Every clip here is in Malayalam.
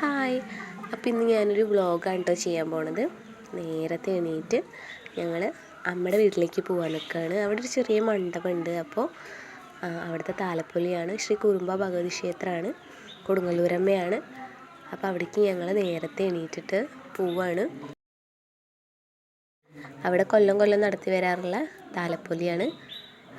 ഹായ്. അപ്പോൾ ഇന്ന് ഞാനൊരു വ്ളോഗാണ് കേട്ടോ ചെയ്യാൻ പോണത്. നേരത്തെ എണീറ്റ് ഞങ്ങൾ അമ്മയുടെ വീട്ടിലേക്ക് പോകാൻ നിൽക്കുകയാണ് അവിടെ ഒരു ചെറിയ മണ്ഡപമുണ്ട് അപ്പോൾ അവിടുത്തെ താലപ്പൊലിയാണ്. ശ്രീ കുറുമ്പ ഭഗവതി ക്ഷേത്രമാണ് കൊടുങ്ങല്ലൂരമ്മയാണ്. അപ്പോൾ അവിടേക്ക് ഞങ്ങൾ നേരത്തെ എണീറ്റിട്ട് പോവാണ്. അവിടെ കൊല്ലം കൊല്ലം നടത്തി വരാറുള്ള താലപ്പൊലിയാണ്.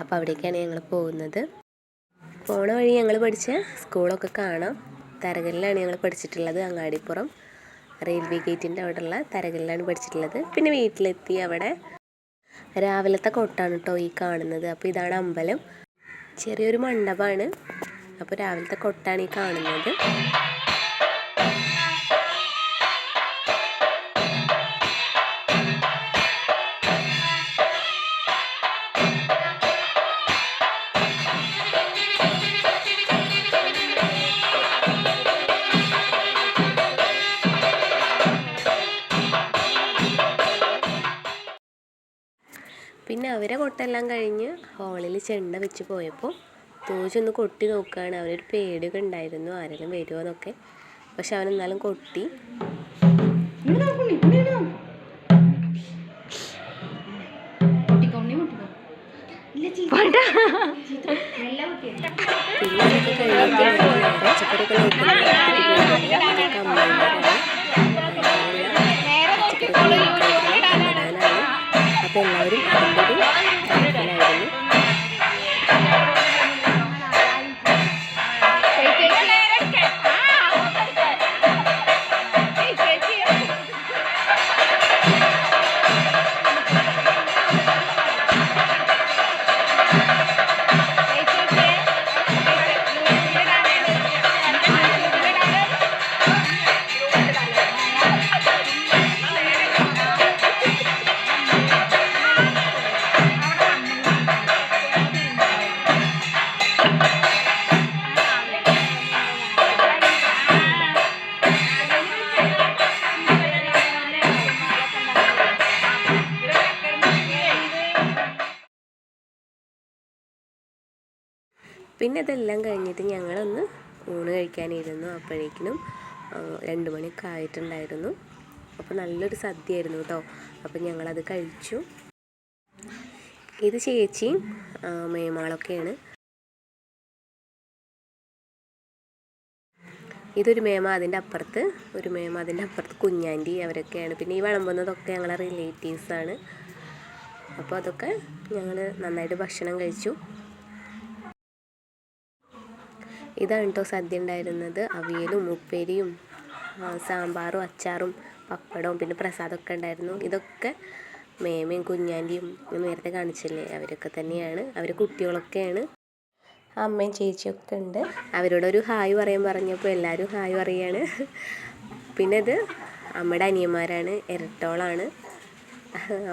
അപ്പോൾ അവിടേക്കാണ് ഞങ്ങൾ പോകുന്നത്. പോണ വഴി ഞങ്ങൾ പഠിച്ച സ്കൂളൊക്കെ കാണാം. തരകലിലാണ് ഞങ്ങൾ പഠിച്ചിട്ടുള്ളത് അങ്ങാടിപ്പുറം റെയിൽവേ ഗേറ്റിന്റെ അവിടെയുള്ള തരകലിലാണ് പഠിച്ചിട്ടുള്ളത്. പിന്നെ വീട്ടിലെത്തി അവിടെ രാവിലത്തെ കൊട്ടാണ് കേട്ടോ ഈ കാണുന്നത്. അപ്പോൾ ഇതാണ് അമ്പലം. ചെറിയൊരു മണ്ഡപമാണ്. അപ്പോൾ രാവിലത്തെ കൊട്ടാണ് ഈ കാണുന്നത്. പിന്നെ അവരെ കൊട്ടെല്ലാം കഴിഞ്ഞ് ഹോളിൽ ചെണ്ട വെച്ച് പോയപ്പോൾ തോജൊന്ന് കൊട്ടി നോക്കുകയാണ് അവനൊരു പേടിയൊക്കെ ഉണ്ടായിരുന്നു. ആരെങ്കിലും വരുമോ എന്നൊക്കെ പക്ഷെ അവൻ എന്നാലും കൊട്ടി. പിന്നെ പിന്നെ ഇതെല്ലാം കഴിഞ്ഞിട്ട് ഞങ്ങളൊന്ന് ഊണ് കഴിക്കാനിരുന്നു. അപ്പോഴേക്കിനും രണ്ട് മണിയൊക്കെ ആയിട്ടുണ്ടായിരുന്നു. അപ്പോൾ നല്ലൊരു സദ്യയായിരുന്നു കേട്ടോ അപ്പോൾ ഞങ്ങളത് കഴിച്ചു. ഇത് ചേച്ചിയും മേമാളൊക്കെയാണ്. ഇതൊരു മേമ അതിന്റെ അപ്പുറത്ത് ഒരു മേമ അതിന്റെ അപ്പുറത്ത് കുഞ്ഞാന്റി അവരൊക്കെയാണ്. പിന്നെ ഈ വിളമ്പുന്നതൊക്കെ ഞങ്ങളെ റിലേറ്റീവ്സാണ് അപ്പോൾ അതൊക്കെ ഞങ്ങൾ നന്നായിട്ട് ഭക്ഷണം കഴിച്ചു. ഇതാണ് കേട്ടോ സദ്യ ഉണ്ടായിരുന്നത്. അവിയലും ഉപ്പേരിയും സാമ്പാറും അച്ചാറും പപ്പടവും പിന്നെ പ്രസാദമൊക്കെ ഉണ്ടായിരുന്നു. ഇതൊക്കെ മേമയും കുഞ്ഞാന്റെയും ഞാൻ നേരത്തെ കാണിച്ചില്ലേ? അവരൊക്കെ തന്നെയാണ്. അവർ കുട്ടികളൊക്കെയാണ്. അമ്മയും ചേച്ചിയൊക്കെ ഉണ്ട്. അവരോടൊരു ഹായ് പറയാൻ പറഞ്ഞപ്പോൾ എല്ലാവരും ഹായ് പറയാണ്. പിന്നെ ഇത് അമ്മയുടെ അനിയന്മാരാണ്. ഇരട്ടോളാണ്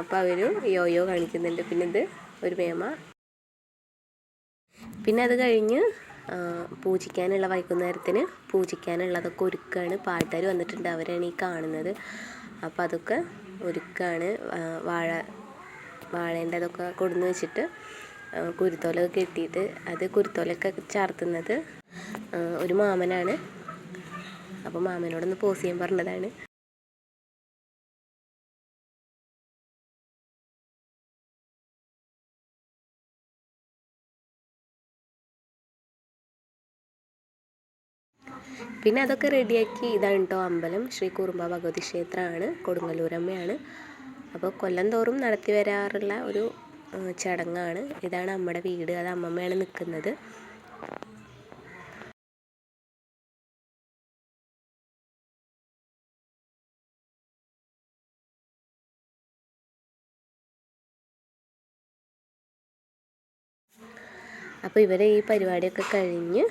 അപ്പോൾ അവർ യോയോ കാണിക്കുന്നുണ്ട്. പിന്നെ ഇത് ഒരു മേമ. പിന്നെ അത് കഴിഞ്ഞ് പൂജിക്കാനുള്ള വൈകുന്നേരത്തിന് പൂജിക്കാനുള്ളതൊക്കെ ഒരുക്കുകയാണ് പാട്ടുകാർ വന്നിട്ടുണ്ട് അവരാണ് ഈ കാണുന്നത്. അപ്പോൾ അതൊക്കെ ഒരുക്കുകയാണ് വാഴ വാഴേന്റെ അതൊക്കെ കൊടുന്ന് വെച്ചിട്ട് കുരുത്തോലൊക്കെ കെട്ടിയിട്ട് അത് കുരുത്തോലൊക്കെ ചാർത്തുന്നത് ഒരു മാമനാണ്. അപ്പോൾ മാമനോടൊന്ന് പോസ് ചെയ്യാൻ പറഞ്ഞതാണ്. പിന്നെ അതൊക്കെ റെഡിയാക്കി ഇതാണ് കേട്ടോ അമ്പലം. ശ്രീ കുറുമ്പ ഭഗവതി ക്ഷേത്രമാണ്. കൊടുങ്ങല്ലൂരമ്മയാണ്. അപ്പോൾ കൊല്ലം തോറും നടത്തി വരാറുള്ള ഒരു ചടങ്ങാണ്. ഇതാണ് അമ്മയുടെ വീട്. അത് അമ്മമ്മയാണ് നിൽക്കുന്നത്. അപ്പോൾ ഇവരെ ഈ പരിപാടിയൊക്കെ കഴിഞ്ഞ്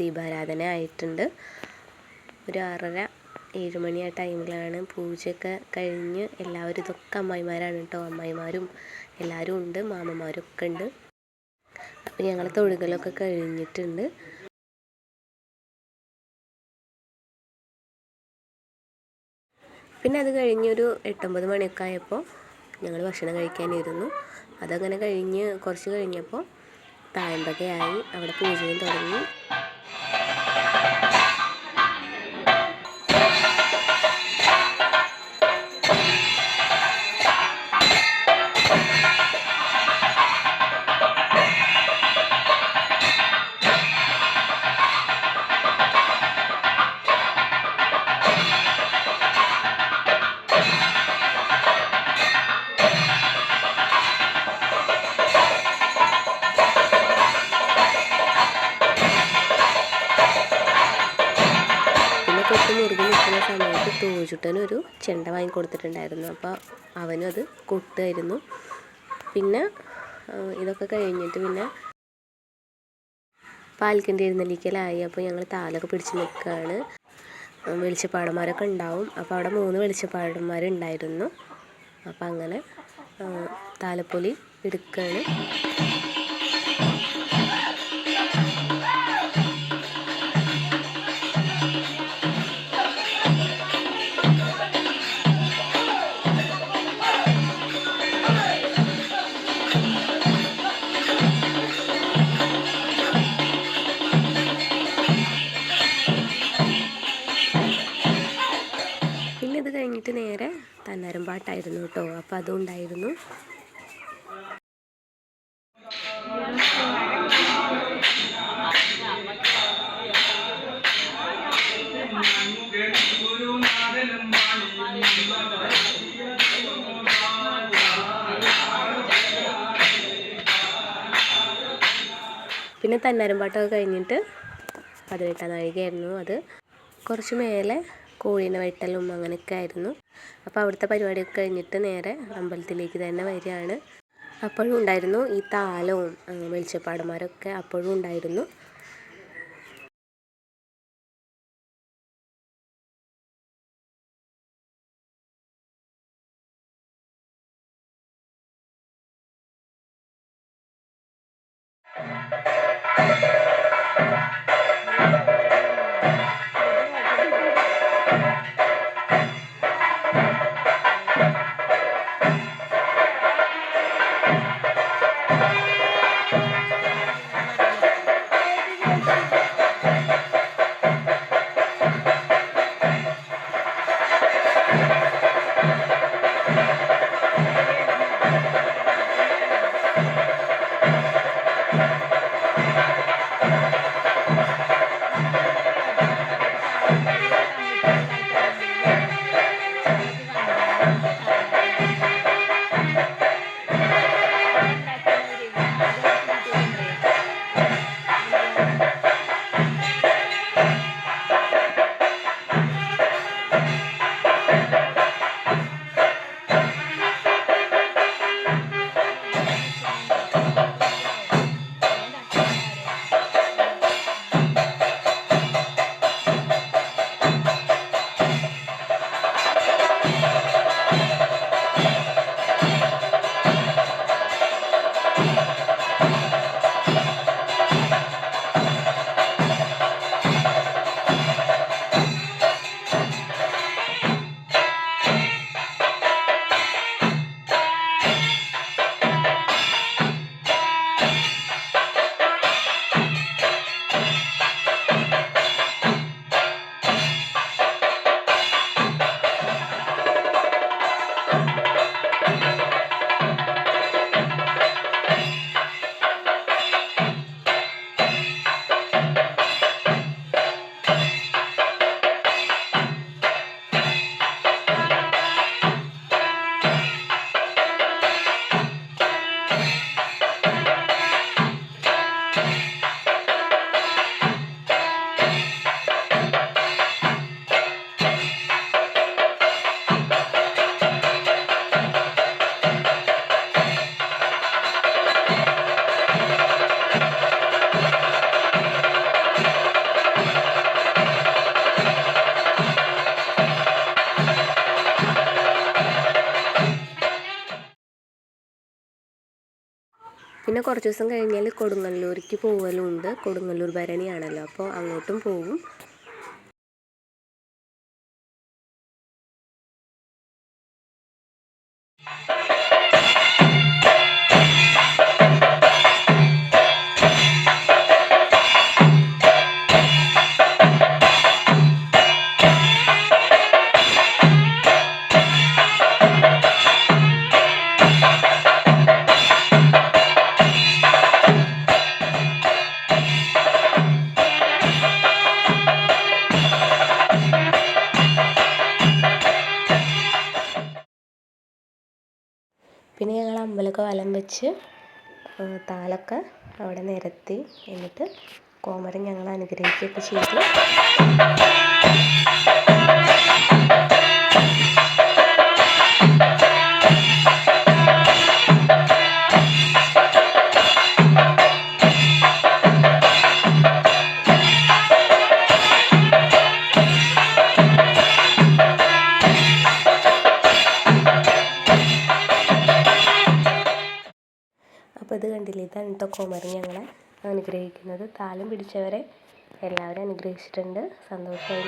ദീപാരാധന ആയിട്ടുണ്ട്. ഒരു ആറര ഏഴ് മണി ആ ടൈമിലാണ് പൂജയൊക്കെ കഴിഞ്ഞ് എല്ലാവരും ഇതൊക്കെ അമ്മായിമാരാണ് കേട്ടോ. അമ്മായിമാരും എല്ലാവരും ഉണ്ട് മാമന്മാരും ഒക്കെ ഉണ്ട്. അപ്പോൾ ഞങ്ങൾ തൊഴുകലൊക്കെ കഴിഞ്ഞിട്ടുണ്ട്. പിന്നെ അത് കഴിഞ്ഞൊരു എട്ടൊമ്പത് മണിയൊക്കെ ആയപ്പോൾ ഞങ്ങൾ ഭക്ഷണം കഴിക്കാനിരുന്നു. അതങ്ങനെ കഴിഞ്ഞ് കുറച്ച് കഴിഞ്ഞപ്പോൾ തായമ്പകയായി. അവിടെ പൂജയും തുടങ്ങി. തൂജുട്ടനൊരു ചെണ്ട വാങ്ങി കൊടുത്തിട്ടുണ്ടായിരുന്നു. അപ്പോൾ അവനും അത് കൊട്ടുമായിരുന്നു പിന്നെ ഇതൊക്കെ കഴിഞ്ഞിട്ട് പിന്നെ പാൽക്കിന്റെ എഴുന്നള്ളിക്കലായി. അപ്പോൾ ഞങ്ങൾ താലൊക്കെ പിടിച്ച് നിൽക്കുകയാണ് വെളിച്ചപ്പാടന്മാരൊക്കെ ഉണ്ടാവും. അപ്പോൾ അവിടെ മൂന്ന് വെളിച്ചപ്പാടന്മാരുണ്ടായിരുന്നു. അപ്പോൾ അങ്ങനെ താലപ്പൊലി എടുക്കുകയാണ് കഴിഞ്ഞിട്ട് നേരെ തന്നാരം പാട്ടായിരുന്നു കേട്ടോ. അപ്പോൾ അതുണ്ടായിരുന്നു. പിന്നെ തന്നാരം പാട്ടൊക്കെ കഴിഞ്ഞിട്ട് പതിനെട്ടാം നാഴികയായിരുന്നു അത്. കുറച്ച് മേലെ കോഴീനെ വെട്ടലും അങ്ങനെയൊക്കെ ആയിരുന്നു. അപ്പോൾ അവിടുത്തെ പരിപാടിയൊക്കെ കഴിഞ്ഞിട്ട് നേരെ അമ്പലത്തിലേക്ക് തന്നെ വരികയാണ്. അപ്പോഴും ഉണ്ടായിരുന്നു ഈ താലവും വെളിച്ചപ്പാടന്മാരൊക്കെ അപ്പോഴും ഉണ്ടായിരുന്നു. പിന്നെ കുറച്ച് ദിവസം കഴിഞ്ഞാൽ കൊടുങ്ങല്ലൂർക്ക് പോകലുണ്ട് കൊടുങ്ങല്ലൂർ ഭരണിയാണല്ലോ. അപ്പോൾ അങ്ങോട്ടും പോകും പിന്നെ ഞങ്ങൾ അമ്പലമൊക്കെ വലം വെച്ച് താലൊക്കെ അവിടെ നിരത്തി. എന്നിട്ട് കോമരം ഞങ്ങൾ അനുഗ്രഹിക്കുകയൊക്കെ ചെയ്തു. കൊടുത്താണ് ഞങ്ങളെ അനുഗ്രഹിക്കുന്നത്. താലം പിടിച്ചവരെ എല്ലാവരും അനുഗ്രഹിച്ചിട്ടുണ്ട്. സന്തോഷമായി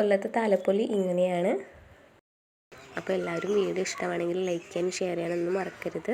ഇക്കൊല്ലത്തെ താലപ്പൊലി ഇങ്ങനെയാണ്. അപ്പോൾ എല്ലാവരും വീഡിയോ ഇഷ്ടമാണെങ്കിൽ ലൈക്ക് ചെയ്യാനും ഷെയർ ചെയ്യാനൊന്നും മറക്കരുത്.